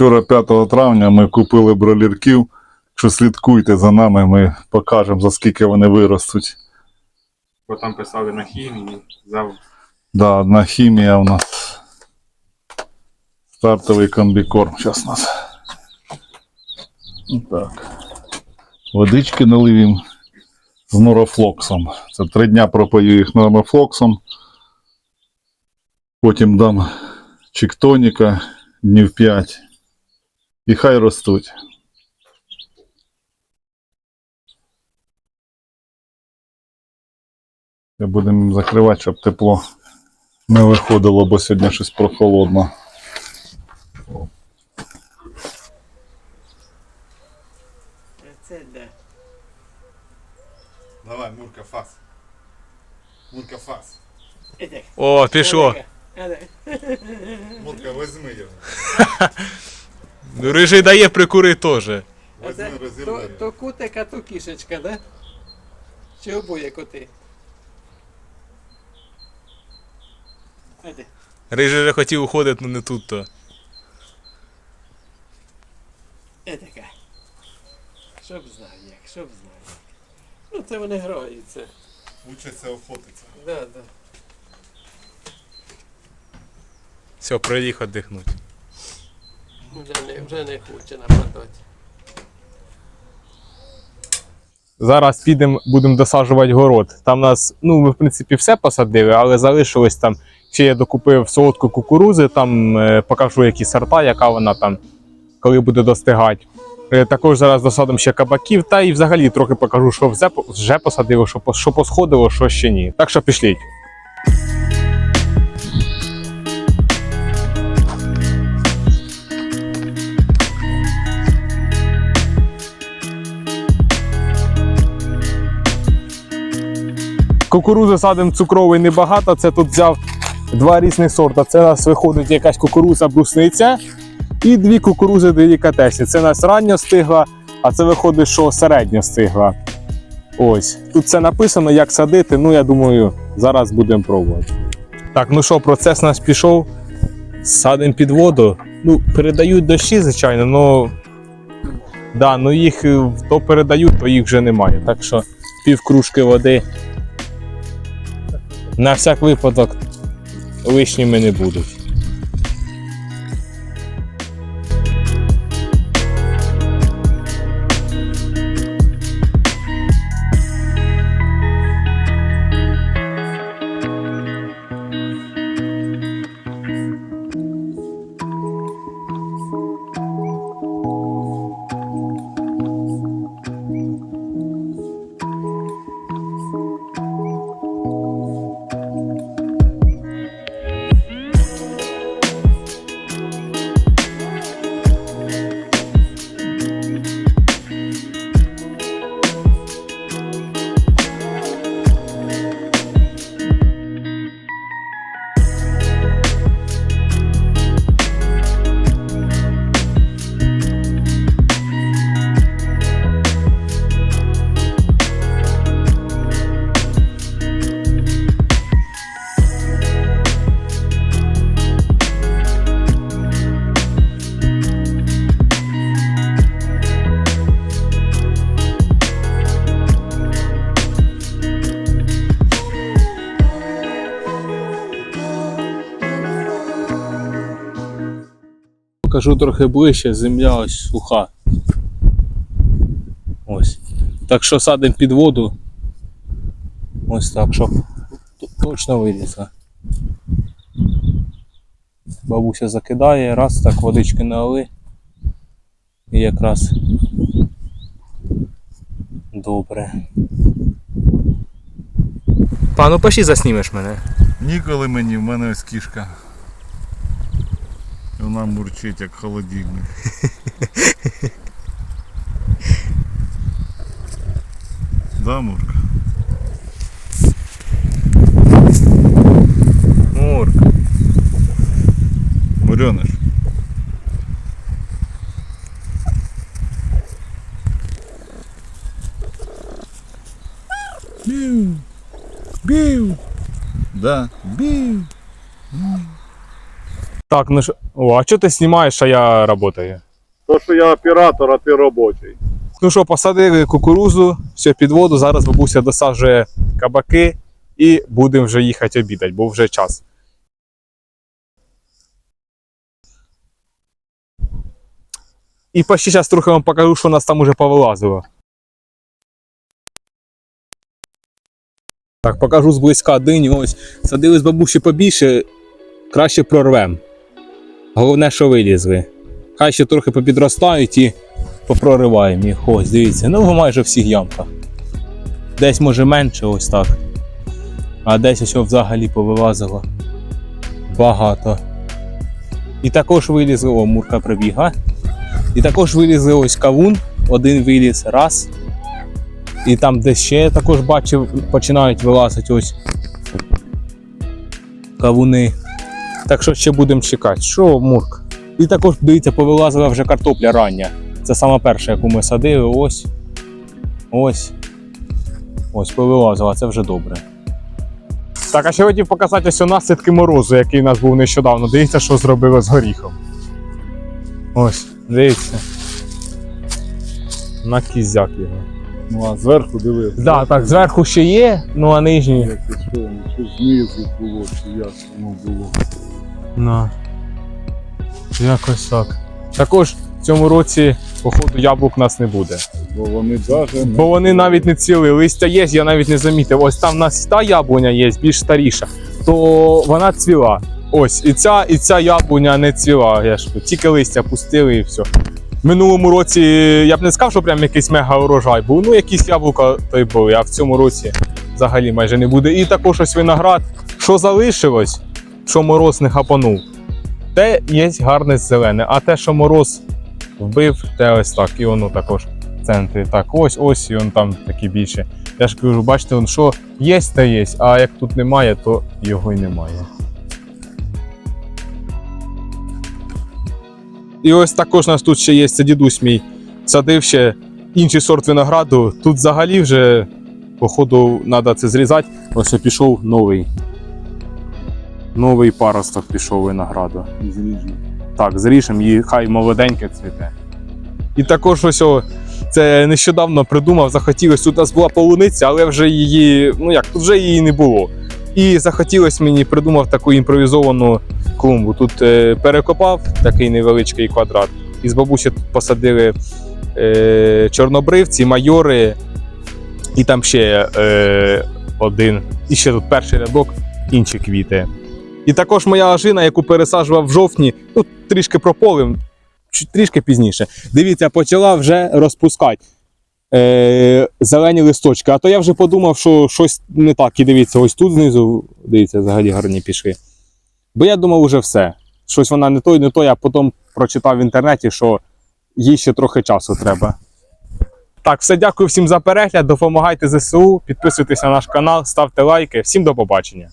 Вчора, 5 травня, ми купили бролірків. Якщо слідкуйте за нами, ми покажемо, за скільки вони виростуть. Бо там писали на хімії, взяв Да, одна хімія у нас. Стартовий комбікорм. Зараз у нас. Так. Водички наливім з норофлоксом. Це три дня пропою їх норофлоксом. Потім дам чіктоніка днів 5. І хай ростуть. Я будемо закривати, щоб тепло не виходило, бо сьогодні щось прохолодно. Це де? Давай, Мурка, фас. Мурка, фас. О, пішло. Мурка, возьми його. Ну, Рижий дає прикури теж. А Возьми, це то, то кутик, а то кішечка, да? Чи обоє коти? Іди. Рижий вже хотів уходити, але не тут то. Іди-ка. Щоб знав як, щоб знав як. Ну це вони граються. Учаться охотиться. Да, да. Все, приїхав дихнуть. Вже не, вже не хоче нападати. Зараз підемо, будемо досаджувати город. Там у нас, ну, ми в принципі все посадили, але залишилось там. Ще я докупив солодку кукурузи, там е, покажу, які сорта, яка вона там, коли буде достигати. Е, також зараз досадимо ще кабаків, та і взагалі трохи покажу, що вже, вже посадило, що, що посходило, що ще ні. Так що пішліть. Кукурузи садимо цукровий небагато. Це тут взяв два різних сорта. Це у нас виходить якась кукуруза брусниця і дві кукурузи делікатесні. Це у нас рання стигла, а це виходить, що середня стигла. Ось. Тут це написано, як садити. Ну, я думаю, зараз будемо пробувати. Так, ну що, процес у нас пішов. Садимо під воду. Ну, передають дощі, звичайно, але да, ну їх е, то передають, то їх вже немає. Так що пів кружки води на всяк випадок лишніми не будуть. Покажу трохи ближче, земля ось суха. Ось. Так що садимо під воду. Ось так, щоб точно вилізла. Бабуся закидає, раз так водички налили. І якраз добре. Пану поші заснімеш мене. Ніколи мені, в мене ось кішка. І Вона мурчить, як холодильник. да, Мурка? Мурка. Мурениш. Бів. Бів. Да. Бів. Так, ну що, О, а що ти знімаєш, а я працюю? То, що я оператор, а ти робочий. Ну що, посадили кукурузу, все під воду. Зараз бабуся досаджує кабаки і будемо вже їхати обідати, бо вже час. І почти зараз трохи вам покажу, що у нас там уже повилазило. Так, покажу зблизька диню. Ось садили з бабусі побільше, краще прорвем. Головне, що вилізли. Хай ще трохи попідростають і попрориваємо їх. Ось, дивіться, ну майже всіх ямках. Десь може менше, ось так. А десь ось взагалі повилазило. Багато. І також вилізли, о, мурка прибігла. І також вилізли ось кавун, один виліз раз. І там, де ще я також бачив, починають вилазити ось кавуни. Так що ще будемо чекати. Що, Мурк? І також, дивіться, повилазила вже картопля рання. Це сама перша, яку ми садили. Ось. Ось. Ось повилазила, це вже добре. Так, а ще хотів показати ось наслідки морозу, який у нас був нещодавно. Дивіться, що зробили з горіхом. Ось, дивіться. На кізяк його. Ну а зверху диви. Да, так, зверху ще є, ну а нижній. Як це що, ну, що знизу було, чи як воно було. Ну. Якось так. Також в цьому році, походу, яблук у нас не буде. Бо вони даже Бо вони навіть не ціли. Листя є, я навіть не замітив. Ось там в нас та яблуня є, більш старіша, то вона цвіла. Ось, і ця, і ця яблуня не цвіла. Я ж кажу, тільки листя пустили і все. В минулому році я б не сказав, що прям якийсь мега урожай був. Ну, якісь яблука то й були, а в цьому році взагалі майже не буде. І також ось виноград, що залишилось, що мороз не хапанув, те є гарне зелене, а те, що мороз вбив, те ось так. І воно також в центрі. Так, ось, ось, і он там такі більше. Я ж кажу, бачите, он що є, те є, а як тут немає, то його й немає. І ось також у нас тут ще є це дідусь мій. Садив ще інший сорт винограду. Тут взагалі вже, походу, треба це зрізати. Ось пішов новий. Новий паросток пішов винограду. зріжні. Так, зріжемо її, хай молоденьке цвіте. І також ось о, це нещодавно придумав, захотілося. Тут у нас була полуниця, але вже її, ну як, тут вже її не було. І захотілося мені придумав таку імпровізовану клумбу. Тут е, перекопав такий невеличкий квадрат. І з бабусі тут посадили е, чорнобривці, майори, і там ще е, один. І ще тут перший рядок, інші квіти. І також моя ожина, яку пересаджував в жовтні, ну трішки прополив, трішки пізніше. Дивіться, почала вже розпускати е, зелені листочки. А то я вже подумав, що щось не так. І дивіться, ось тут знизу, дивіться, взагалі гарні пішки. Бо я думав, уже все. Щось вона не той, не той, а потім прочитав в інтернеті, що їй ще трохи часу треба. Так, все, дякую всім за перегляд. Допомагайте ЗСУ, підписуйтесь на наш канал, ставте лайки. Всім до побачення.